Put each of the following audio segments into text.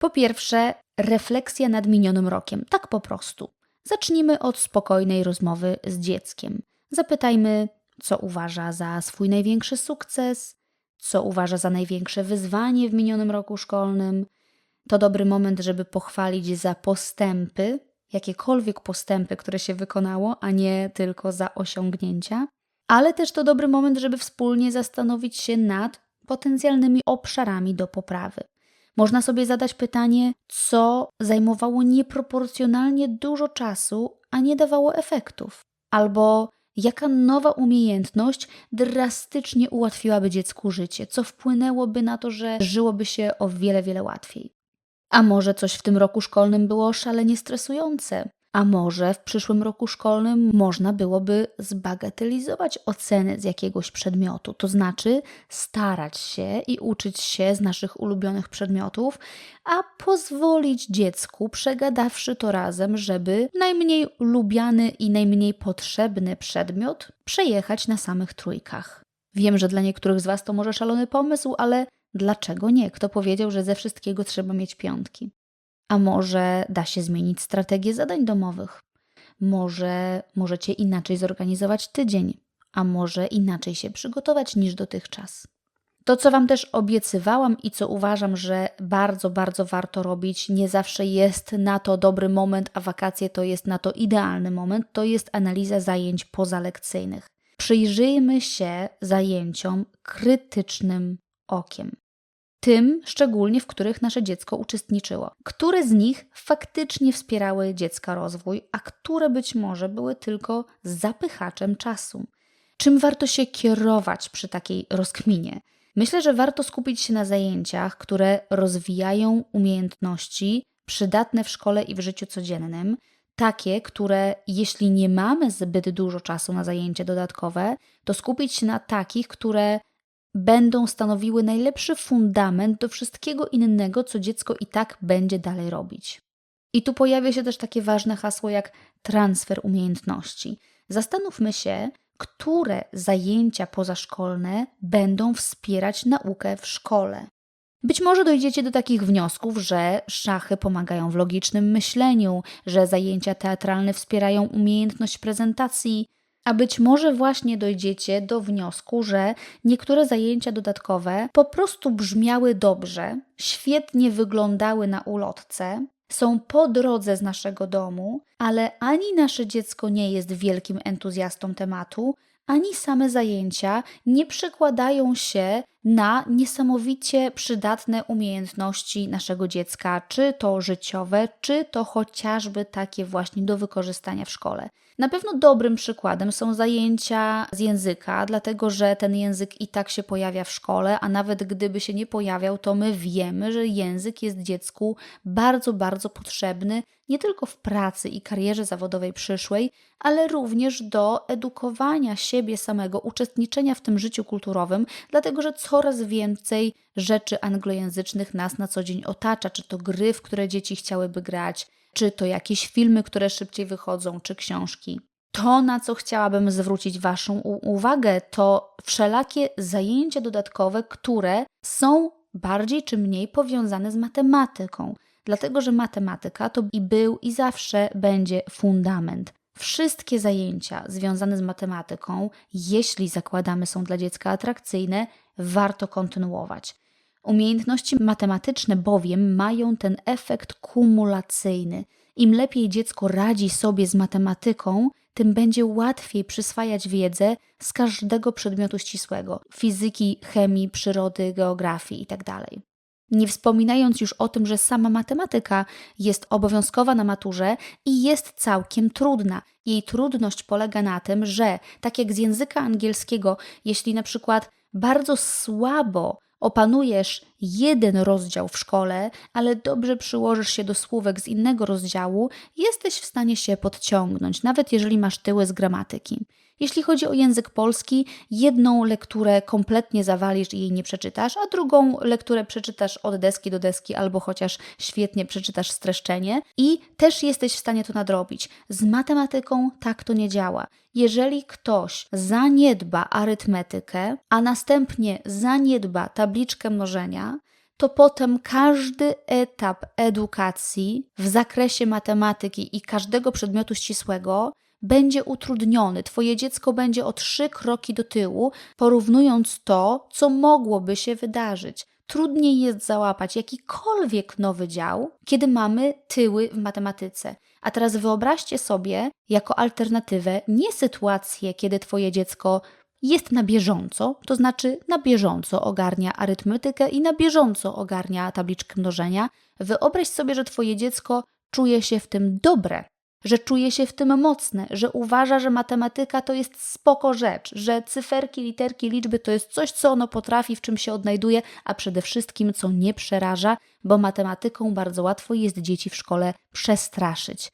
Po pierwsze, refleksja nad minionym rokiem, tak po prostu. Zacznijmy od spokojnej rozmowy z dzieckiem. Zapytajmy, co uważa za swój największy sukces, co uważa za największe wyzwanie w minionym roku szkolnym. To dobry moment, żeby pochwalić za postępy, jakiekolwiek postępy, które się wykonało, a nie tylko za osiągnięcia. Ale też to dobry moment, żeby wspólnie zastanowić się nad potencjalnymi obszarami do poprawy. Można sobie zadać pytanie, co zajmowało nieproporcjonalnie dużo czasu, a nie dawało efektów. Albo jaka nowa umiejętność drastycznie ułatwiłaby dziecku życie, co wpłynęłoby na to, że żyłoby się o wiele, wiele łatwiej. A może coś w tym roku szkolnym było szalenie stresujące? A może w przyszłym roku szkolnym można byłoby zbagatelizować oceny z jakiegoś przedmiotu, to znaczy starać się i uczyć się z naszych ulubionych przedmiotów, a pozwolić dziecku, przegadawszy to razem, żeby najmniej lubiany i najmniej potrzebny przedmiot przejechać na samych trójkach. Wiem, że dla niektórych z Was to może szalony pomysł, ale dlaczego nie? Kto powiedział, że ze wszystkiego trzeba mieć piątki? A może da się zmienić strategię zadań domowych? Może możecie inaczej zorganizować tydzień, a może inaczej się przygotować niż dotychczas. To, co Wam też obiecywałam i co uważam, że bardzo, bardzo warto robić, nie zawsze jest na to dobry moment, a wakacje to jest na to idealny moment, to jest analiza zajęć pozalekcyjnych. Przyjrzyjmy się zajęciom krytycznym okiem tym szczególnie, w których nasze dziecko uczestniczyło. Które z nich faktycznie wspierały dziecka rozwój, a które być może były tylko zapychaczem czasu. Czym warto się kierować przy takiej rozkminie? Myślę, że warto skupić się na zajęciach, które rozwijają umiejętności przydatne w szkole i w życiu codziennym, takie, które jeśli nie mamy zbyt dużo czasu na zajęcia dodatkowe, to skupić się na takich, które będą stanowiły najlepszy fundament do wszystkiego innego, co dziecko i tak będzie dalej robić. I tu pojawia się też takie ważne hasło jak transfer umiejętności. Zastanówmy się, które zajęcia pozaszkolne będą wspierać naukę w szkole. Być może dojdziecie do takich wniosków, że szachy pomagają w logicznym myśleniu, że zajęcia teatralne wspierają umiejętność prezentacji, a być może właśnie dojdziecie do wniosku, że niektóre zajęcia dodatkowe po prostu brzmiały dobrze, świetnie wyglądały na ulotce, są po drodze z naszego domu, ale ani nasze dziecko nie jest wielkim entuzjastą tematu, ani same zajęcia nie przekładają się na niesamowicie przydatne umiejętności naszego dziecka, czy to życiowe, czy to chociażby takie właśnie do wykorzystania w szkole. Na pewno dobrym przykładem są zajęcia z języka, dlatego że ten język i tak się pojawia w szkole, a nawet gdyby się nie pojawiał, to my wiemy, że język jest dziecku bardzo, bardzo potrzebny nie tylko w pracy i karierze zawodowej przyszłej, ale również do edukowania siebie samego, uczestniczenia w tym życiu kulturowym, dlatego że coraz więcej rzeczy anglojęzycznych nas na co dzień otacza, czy to gry, w które dzieci chciałyby grać, czy to jakieś filmy, które szybciej wychodzą, czy książki. To, na co chciałabym zwrócić Waszą uwagę, to wszelakie zajęcia dodatkowe, które są bardziej czy mniej powiązane z matematyką, dlatego że matematyka to i był i zawsze będzie fundament. Wszystkie zajęcia związane z matematyką, jeśli zakładamy są dla dziecka atrakcyjne, warto kontynuować. Umiejętności matematyczne bowiem mają ten efekt kumulacyjny. Im lepiej dziecko radzi sobie z matematyką, tym będzie łatwiej przyswajać wiedzę z każdego przedmiotu ścisłego fizyki, chemii, przyrody, geografii itd. Nie wspominając już o tym, że sama matematyka jest obowiązkowa na maturze i jest całkiem trudna. Jej trudność polega na tym, że tak jak z języka angielskiego, jeśli na przykład bardzo słabo opanujesz jeden rozdział w szkole, ale dobrze przyłożysz się do słówek z innego rozdziału, jesteś w stanie się podciągnąć, nawet jeżeli masz tyły z gramatyki. Jeśli chodzi o język polski, jedną lekturę kompletnie zawalisz i jej nie przeczytasz, a drugą lekturę przeczytasz od deski do deski albo chociaż świetnie przeczytasz streszczenie i też jesteś w stanie to nadrobić. Z matematyką tak to nie działa. Jeżeli ktoś zaniedba arytmetykę, a następnie zaniedba tabliczkę mnożenia, to potem każdy etap edukacji w zakresie matematyki i każdego przedmiotu ścisłego będzie utrudniony. Twoje dziecko będzie o trzy kroki do tyłu, porównując to, co mogłoby się wydarzyć. Trudniej jest załapać jakikolwiek nowy dział, kiedy mamy tyły w matematyce. A teraz wyobraźcie sobie jako alternatywę nie sytuację, kiedy Twoje dziecko jest na bieżąco, to znaczy na bieżąco ogarnia arytmetykę i na bieżąco ogarnia tabliczkę mnożenia. Wyobraź sobie, że Twoje dziecko czuje się w tym dobre, że czuje się w tym mocne, że uważa, że matematyka to jest spoko rzecz, że cyferki, literki, liczby to jest coś, co ono potrafi, w czym się odnajduje, a przede wszystkim co nie przeraża, bo matematyką bardzo łatwo jest dzieci w szkole przestraszyć.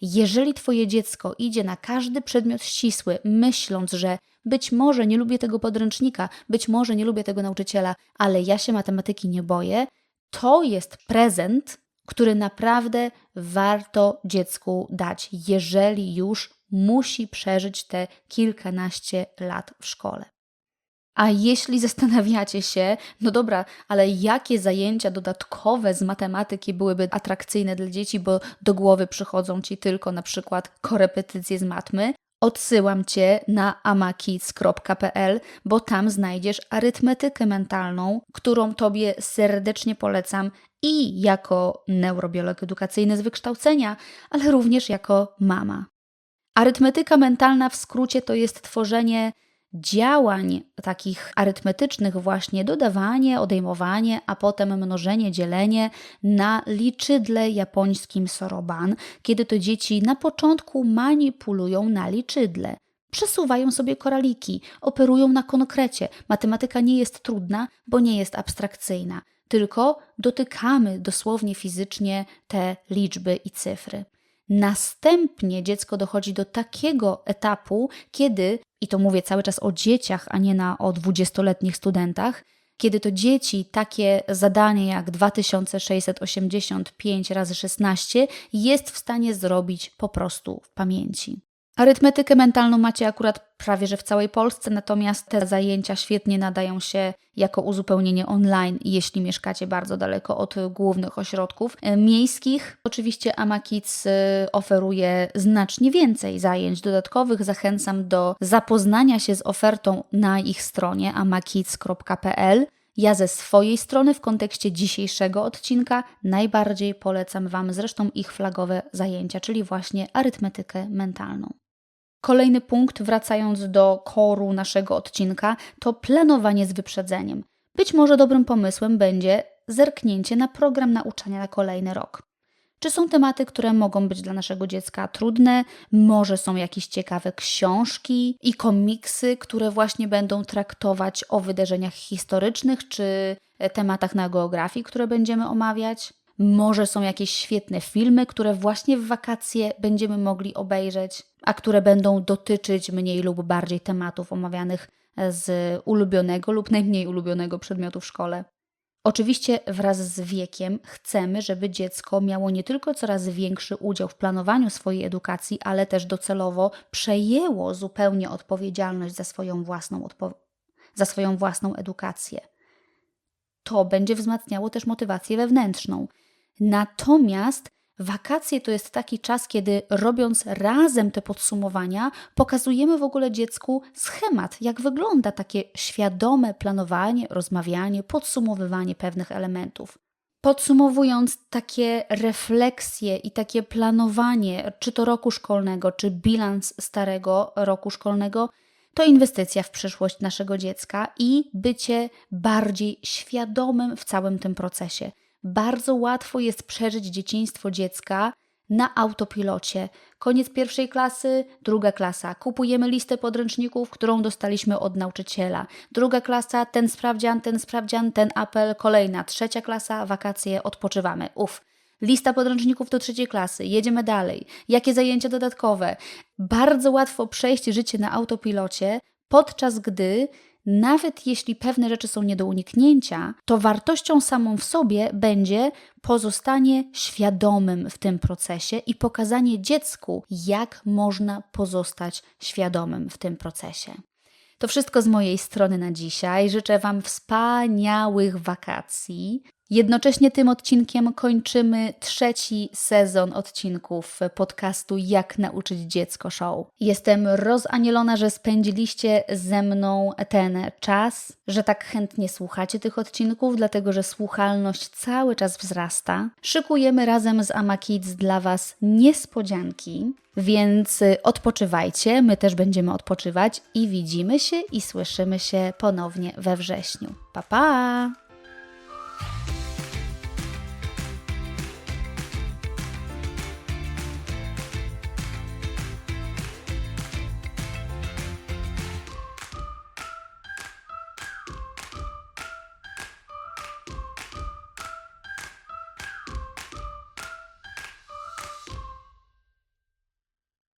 Jeżeli Twoje dziecko idzie na każdy przedmiot ścisły, myśląc, że być może nie lubię tego podręcznika, być może nie lubię tego nauczyciela, ale ja się matematyki nie boję, to jest prezent, który naprawdę warto dziecku dać, jeżeli już musi przeżyć te kilkanaście lat w szkole. A jeśli zastanawiacie się, no dobra, ale jakie zajęcia dodatkowe z matematyki byłyby atrakcyjne dla dzieci, bo do głowy przychodzą ci tylko na przykład korepetycje z matmy, Odsyłam Cię na amakids.pl, bo tam znajdziesz arytmetykę mentalną, którą Tobie serdecznie polecam i jako neurobiolog edukacyjny z wykształcenia, ale również jako mama. Arytmetyka mentalna w skrócie to jest tworzenie działań takich arytmetycznych, właśnie dodawanie, odejmowanie, a potem mnożenie, dzielenie na liczydle japońskim soroban, kiedy to dzieci na początku manipulują na liczydle. Przesuwają sobie koraliki, operują na konkrecie. Matematyka nie jest trudna, bo nie jest abstrakcyjna, tylko dotykamy dosłownie fizycznie te liczby i cyfry. Następnie dziecko dochodzi do takiego etapu, kiedy, i to mówię cały czas o dzieciach, a nie na, o dwudziestoletnich studentach, kiedy to dzieci takie zadanie jak 2685 razy 16 jest w stanie zrobić po prostu w pamięci. Arytmetykę mentalną macie akurat prawie że w całej Polsce, natomiast te zajęcia świetnie nadają się jako uzupełnienie online, jeśli mieszkacie bardzo daleko od głównych ośrodków e, miejskich. Oczywiście Amakids e, oferuje znacznie więcej zajęć dodatkowych. Zachęcam do zapoznania się z ofertą na ich stronie amakids.pl. Ja ze swojej strony w kontekście dzisiejszego odcinka najbardziej polecam Wam zresztą ich flagowe zajęcia, czyli właśnie arytmetykę mentalną. Kolejny punkt, wracając do koru naszego odcinka, to planowanie z wyprzedzeniem. Być może dobrym pomysłem będzie zerknięcie na program nauczania na kolejny rok. Czy są tematy, które mogą być dla naszego dziecka trudne? Może są jakieś ciekawe książki i komiksy, które właśnie będą traktować o wydarzeniach historycznych czy tematach na geografii, które będziemy omawiać? Może są jakieś świetne filmy, które właśnie w wakacje będziemy mogli obejrzeć, a które będą dotyczyć mniej lub bardziej tematów omawianych z ulubionego lub najmniej ulubionego przedmiotu w szkole. Oczywiście wraz z wiekiem chcemy, żeby dziecko miało nie tylko coraz większy udział w planowaniu swojej edukacji, ale też docelowo przejęło zupełnie odpowiedzialność za swoją własną, odpo- za swoją własną edukację. To będzie wzmacniało też motywację wewnętrzną. Natomiast wakacje to jest taki czas, kiedy robiąc razem te podsumowania, pokazujemy w ogóle dziecku schemat, jak wygląda takie świadome planowanie, rozmawianie, podsumowywanie pewnych elementów. Podsumowując takie refleksje i takie planowanie, czy to roku szkolnego, czy bilans starego roku szkolnego, to inwestycja w przyszłość naszego dziecka i bycie bardziej świadomym w całym tym procesie. Bardzo łatwo jest przeżyć dzieciństwo dziecka na autopilocie. Koniec pierwszej klasy, druga klasa. Kupujemy listę podręczników, którą dostaliśmy od nauczyciela. Druga klasa, ten sprawdzian, ten sprawdzian, ten apel, kolejna. Trzecia klasa, wakacje, odpoczywamy. Uf. Lista podręczników do trzeciej klasy, jedziemy dalej. Jakie zajęcia dodatkowe? Bardzo łatwo przejść życie na autopilocie, podczas gdy nawet jeśli pewne rzeczy są nie do uniknięcia, to wartością samą w sobie będzie pozostanie świadomym w tym procesie i pokazanie dziecku, jak można pozostać świadomym w tym procesie. To wszystko z mojej strony na dzisiaj. Życzę Wam wspaniałych wakacji. Jednocześnie tym odcinkiem kończymy trzeci sezon odcinków podcastu Jak nauczyć dziecko show. Jestem rozanielona, że spędziliście ze mną ten czas, że tak chętnie słuchacie tych odcinków, dlatego że słuchalność cały czas wzrasta. Szykujemy razem z Ama Kids dla Was niespodzianki, więc odpoczywajcie, my też będziemy odpoczywać i widzimy się i słyszymy się ponownie we wrześniu. Pa pa!